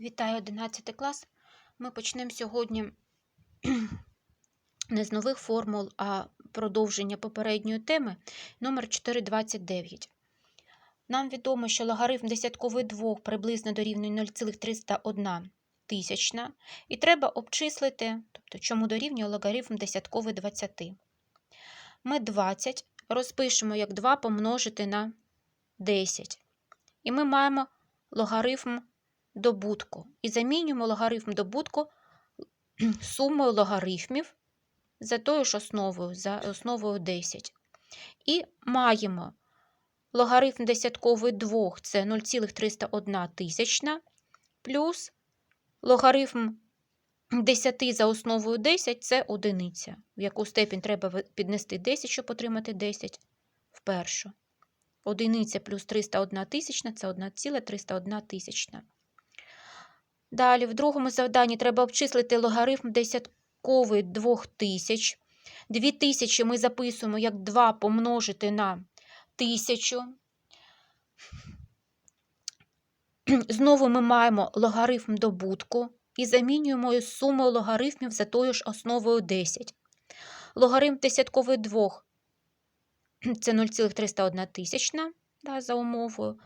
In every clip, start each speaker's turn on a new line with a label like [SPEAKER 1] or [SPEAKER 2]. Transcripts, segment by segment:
[SPEAKER 1] Вітаю 11 клас. Ми почнемо сьогодні не з нових формул, а продовження попередньої теми номер 429. Нам відомо, що логарифм десятковий двох приблизно дорівнює 0,301 тисячна, і треба обчислити, тобто чому дорівнює логарифм десятковий 20. Ми 20 розпишемо як 2 помножити на 10. І ми маємо логарифм добутку. І замінюємо логарифм добутку сумою логарифмів за тою ж основою, за основою 10. І маємо логарифм десятковий 2 це 0,301 тисячна, плюс логарифм 10 за основою 10 це одиниця, в яку степінь треба піднести 10, щоб отримати 10 в першу. Одиниця плюс 301 тисячна це 1,301 тисячна. Далі, в другому завданні треба обчислити логарифм десятковий 2000. 2000 ми записуємо як 2 помножити на 1000. Знову ми маємо логарифм добутку і замінюємо суму логарифмів за тою ж основою 10. Логарифм десятковий 2 це 0,301 тисячна да, за умовою.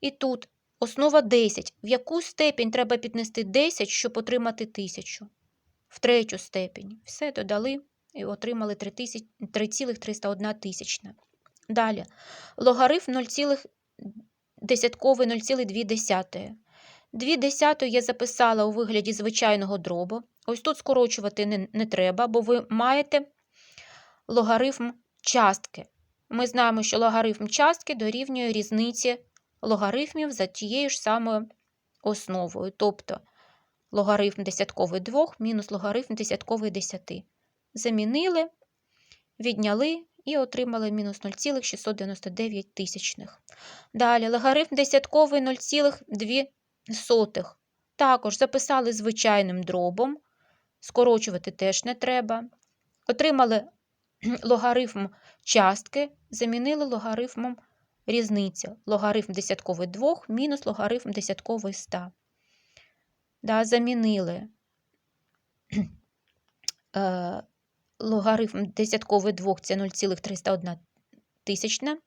[SPEAKER 1] І тут основа 10. В яку степінь треба піднести 10, щоб отримати 1000? В третю степінь. Все додали і отримали 3,301 тисячна. Далі. Логарифм 0, десятковий 0,2. 2 десятої я записала у вигляді звичайного дробу. Ось тут скорочувати не, не треба, бо ви маєте логарифм частки. Ми знаємо, що логарифм частки дорівнює різниці логарифмів за тією ж самою основою. Тобто логарифм десятковий 2 мінус логарифм десятковий 10. Замінили, відняли і отримали мінус 0,699 тисячних. Далі логарифм десятковий 0,2. Також записали звичайним дробом, скорочувати теж не треба. Отримали логарифм частки, замінили логарифмом різниця. Логарифм десятковий 2 мінус логарифм десятковий 100. Да, замінили е, логарифм десятковий 2 це 0,301 тисячна.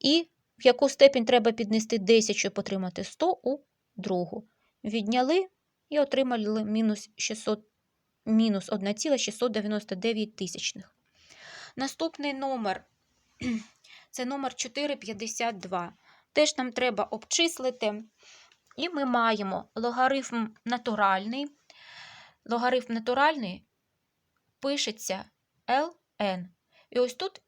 [SPEAKER 1] І в яку степінь треба піднести 10, щоб отримати 100 у другу. Відняли і отримали мінус 600, мінус 1,699 тисячних. Наступний номер це номер 452. Теж нам треба обчислити. І ми маємо логарифм натуральний. Логарифм натуральний пишеться ln. І ось тут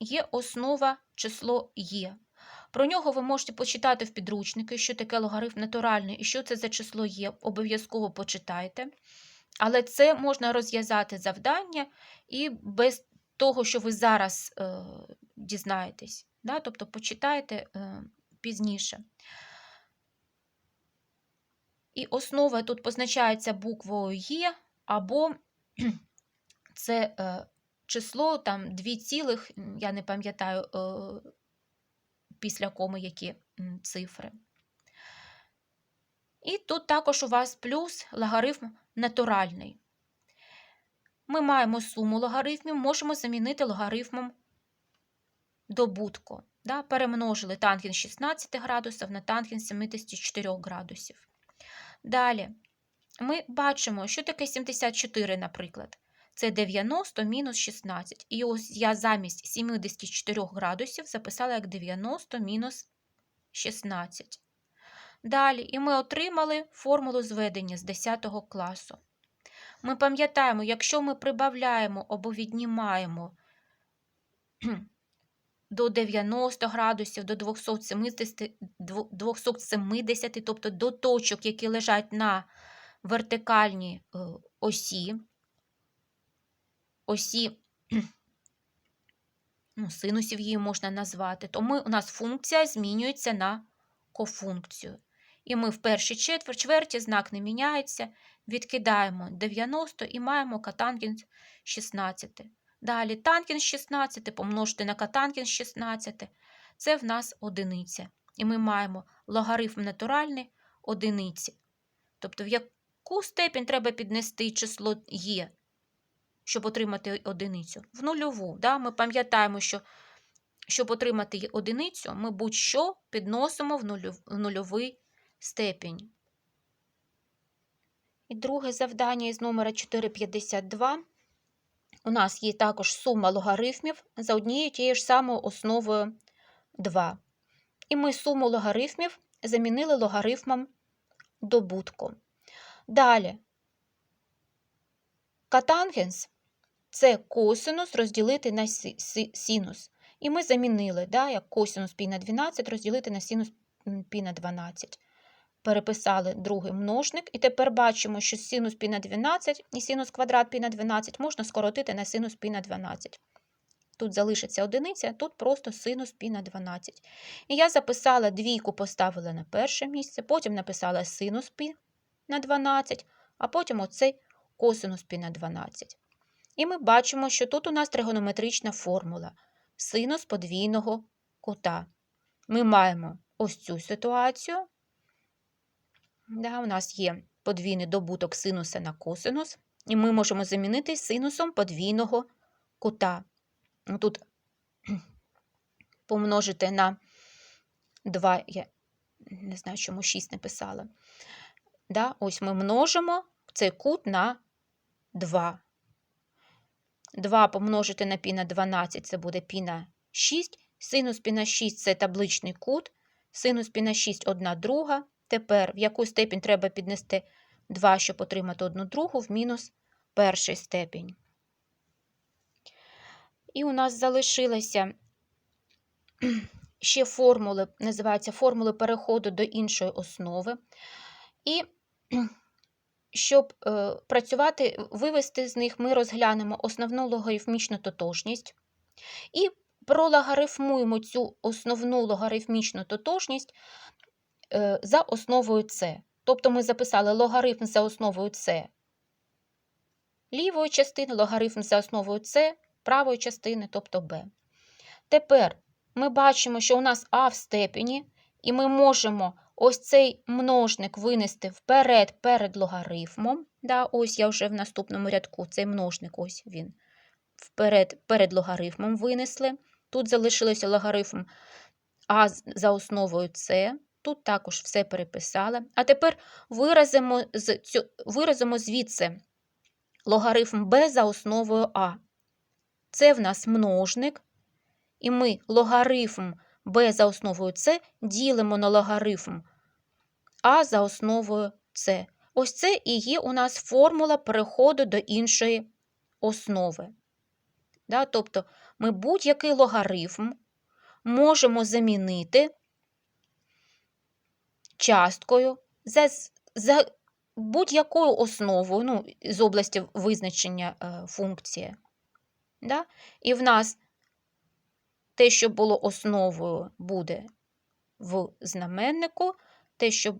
[SPEAKER 1] є основа число є. Про нього ви можете почитати в підручники, що таке логарифм натуральний і що це за число є. Обов'язково почитайте. Але це можна розв'язати завдання і без того, що ви зараз е, дізнаєтесь. Да? Тобто почитайте е, пізніше. І основа тут позначається буквою Є, або це е, число там 2 цілих, я не пам'ятаю е, після коми які цифри. І тут також у вас плюс логарифм натуральний. Ми маємо суму логарифмів, можемо замінити логарифмом добутку. Да? Перемножили тангенс 16 градусів на тангенс 74 градусів. Далі ми бачимо, що таке 74, наприклад. Це 90 мінус 16. І ось я замість 74 градусів записала як 90 мінус 16. Далі, і ми отримали формулу зведення з 10 класу. Ми пам'ятаємо, якщо ми прибавляємо або віднімаємо до 90 градусів, до 270, 270, тобто до точок, які лежать на вертикальній осі, осі ну, синусів її можна назвати, то ми, у нас функція змінюється на кофункцію. І ми в першій четвер, чверті знак не міняється, відкидаємо 90 і маємо катангенс 16. Далі тангенс 16 помножити на катангенс 16 це в нас одиниця. І ми маємо логарифм натуральний одиниці. Тобто, в яку степінь треба піднести число є, щоб отримати одиницю? В нульову. Да? Ми пам'ятаємо, що щоб отримати одиницю, ми будь-що підносимо в нульовий степінь. І друге завдання із номера 452. У нас є також сума логарифмів за однією тією ж самою основою 2. І ми суму логарифмів замінили логарифмом добутку. Далі. Катангенс це косинус розділити на синус. І ми замінили, да, як косинус пі на 12 розділити на синус пі на 12. Переписали другий множник, і тепер бачимо, що синус пі на 12 і синус квадрат пі на 12 можна скоротити на синус пі на 12. Тут залишиться одиниця, тут просто синус пі на 12. І я записала двійку, поставила на перше місце, потім написала синус пі на 12, а потім оцей косинус пі на 12. І ми бачимо, що тут у нас тригонометрична формула синус подвійного кута. Ми маємо ось цю ситуацію. Да, у нас є подвійний добуток синуса на косинус, і ми можемо замінити синусом подвійного кута. Тут помножити на 2, я не знаю, чому 6 написала. Да, ось ми множимо цей кут на 2. 2 помножити на пі на 12 це буде пі на 6. Синус пі на 6 це табличний кут. Синус пі на 6 одна друга. Тепер в яку степінь треба піднести 2, щоб отримати одну другу, в мінус перший степінь. І у нас залишилися ще формули, називаються формули переходу до іншої основи. І щоб е, працювати, вивести з них, ми розглянемо основну логарифмічну тотожність і прологарифмуємо цю основну логарифмічну тотожність за основою С. Тобто ми записали логарифм за основою С лівої частини, логарифм за основою С правої частини, тобто b. Тепер ми бачимо, що у нас а в степені, і ми можемо ось цей множник винести вперед перед логарифмом. Да, Ось я вже в наступному рядку цей множник, ось він. Вперед перед логарифмом винесли. Тут залишилося логарифм а за основою С. Тут також все переписали. А тепер виразимо, з цю, виразимо звідси логарифм b за основою а. Це в нас множник, і ми логарифм b за основою c ділимо на логарифм а за основою c. Ось це і є у нас формула переходу до іншої основи. Да? Тобто ми будь-який логарифм можемо замінити часткою за, за будь-якою основою ну, з області визначення е, функції. Да? І в нас те, що було основою, буде в знаменнику, те, що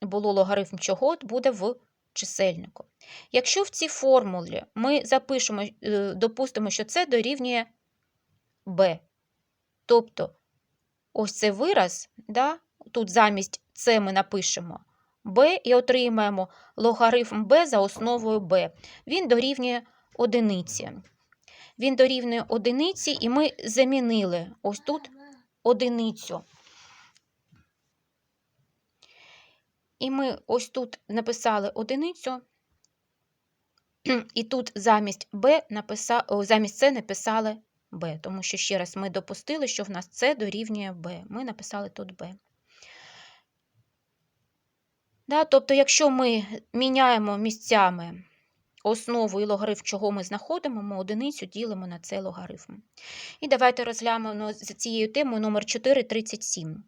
[SPEAKER 1] було логарифм чого, буде в чисельнику. Якщо в цій формулі ми запишемо, е, допустимо, що це дорівнює b, тобто ось цей вираз, да, тут замість це ми напишемо b і отримаємо логарифм b за основою b. Він дорівнює одиниці. Він дорівнює одиниці, і ми замінили ось тут одиницю. І ми ось тут написали одиницю, і тут замість b написа... о, замість c написали b, тому що ще раз ми допустили, що в нас c дорівнює b. Ми написали тут b. Да, тобто, якщо ми міняємо місцями основу і логарифм, чого ми знаходимо, ми одиницю ділимо на цей логарифм. І давайте розглянемо за цією темою номер 437.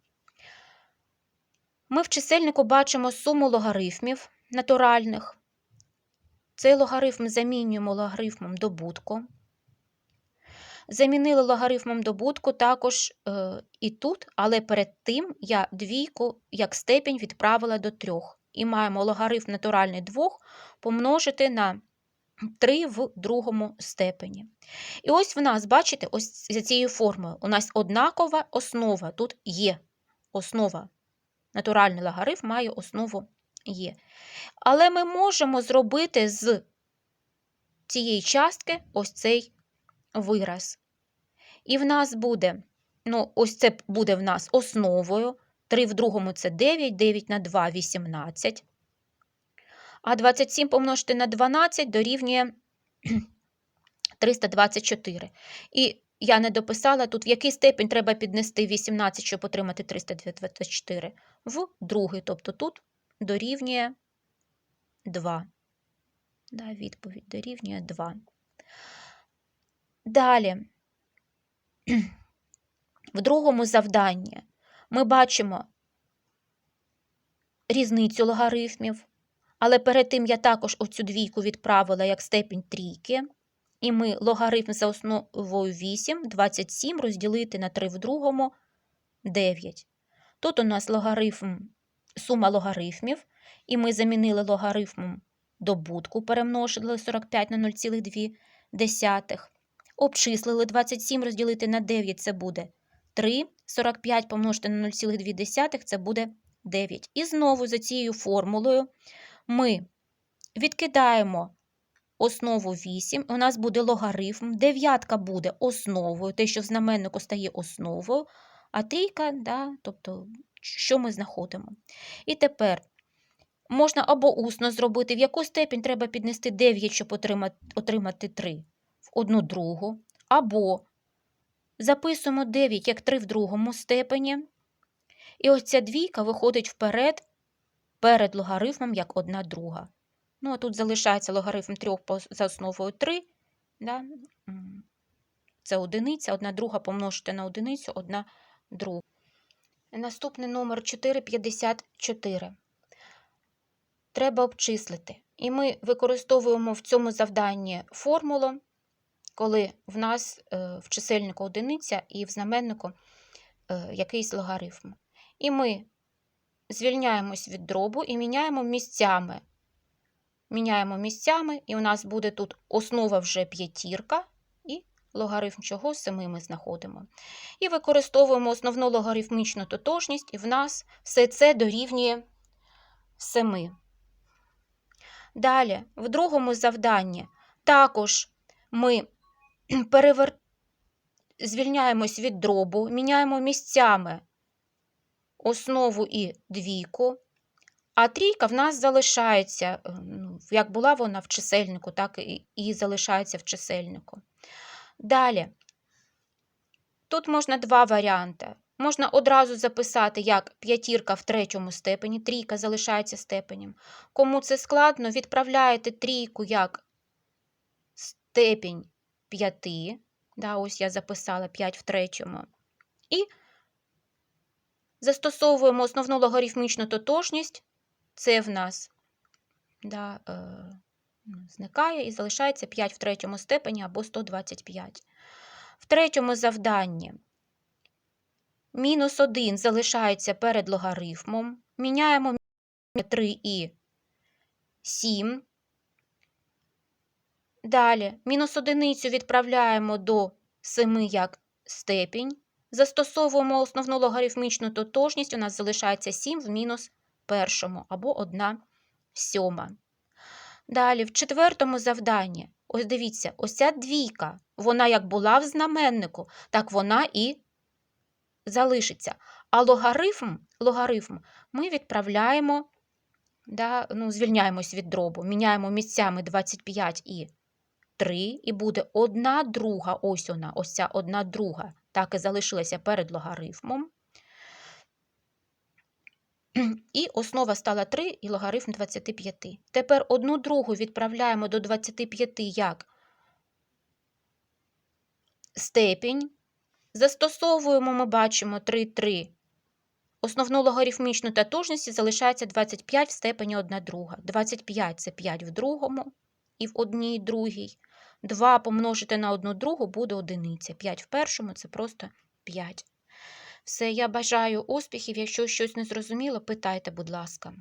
[SPEAKER 1] Ми в чисельнику бачимо суму логарифмів натуральних. Цей логарифм замінюємо логарифмом добутку. Замінили логарифмом добутку також е, і тут, але перед тим я двійку як степінь відправила до трьох. І маємо логарифм натуральний 2 помножити на 3 в другому степені. І ось в нас, бачите, ось за цією формою у нас однакова основа. Тут є основа. Натуральний логарифм має основу Є. Але ми можемо зробити з цієї частки ось цей вираз. І в нас буде, ну, ось це буде в нас основою. 3 в другому це 9, 9 на 2 – 18. А 27 помножити на 12 дорівнює 324. І я не дописала тут, в який степень треба піднести 18, щоб отримати 324. В другий, тобто тут дорівнює 2. Да, відповідь дорівнює 2. Далі, в другому завданні ми бачимо різницю логарифмів, але перед тим я також оцю двійку відправила як степінь трійки. І ми логарифм за основою 8, 27 розділити на 3 в другому 9. Тут у нас логарифм, сума логарифмів, і ми замінили логарифмом добутку, перемножили 45 на 0,2. Обчислили 27 розділити на 9 це буде 3. 45 помножити на 0,2 це буде 9. І знову за цією формулою ми відкидаємо основу 8, у нас буде логарифм, дев'ятка буде основою, те, що в знаменнику стає основою, а трійка, да, тобто, що ми знаходимо. І тепер можна або усно зробити, в яку степінь треба піднести 9, щоб отримати, отримати 3 в одну другу, або записуємо 9 як 3 в другому степені. І ось ця двійка виходить вперед перед логарифмом як 1 друга. Ну, а тут залишається логарифм 3 за основою 3. Да? Це одиниця, одна друга помножити на одиницю, одна друга. Наступний номер 454. Треба обчислити. І ми використовуємо в цьому завданні формулу, коли в нас е, в чисельнику одиниця і в знаменнику е, якийсь логарифм. І ми звільняємось від дробу і міняємо місцями Міняємо місцями, і у нас буде тут основа вже п'ятірка, і логарифм чого 7 ми знаходимо. І використовуємо основну логарифмічну тотожність, і в нас все це дорівнює 7. Далі, в другому завданні також ми перевер... звільняємось від дробу, міняємо місцями основу і двійку. А трійка в нас залишається, е, ну, як була вона в чисельнику, так і залишається в чисельнику. Далі, тут можна два варіанти. Можна одразу записати, як п'ятірка в третьому степені, трійка залишається степенем. Кому це складно, відправляєте трійку як степінь п'яти. Да, ось я записала 5 в третьому. І застосовуємо основну логарифмічну тотожність це в нас да, е, зникає і залишається 5 в третьому степені або 125. В третьому завданні мінус 1 залишається перед логарифмом. Міняємо 3 і 7. Далі мінус одиницю відправляємо до 7 як степінь. Застосовуємо основну логарифмічну тотожність, у нас залишається 7 в мінус першому або 1 сьома. Далі, в четвертому завданні, ось дивіться, ось ця двійка, вона як була в знаменнику, так вона і залишиться. А логарифм логарифм ми відправляємо, да, ну, звільняємось від дробу, міняємо місцями 25 і 3, і буде одна друга, ось вона, ось ця одна друга, так і залишилася перед логарифмом. І основа стала 3 і логарифм 25. Тепер одну другу відправляємо до 25 як степінь. Застосовуємо, ми бачимо 3, 3. Основну логарифмічну тотожність залишається 25 в степені 1 друга. 25 це 5 в другому і в одній другій. 2 помножити на одну другу буде одиниця. 5 в першому це просто 5. Все, я бажаю успіхів. Якщо щось не зрозуміло, питайте, будь ласка.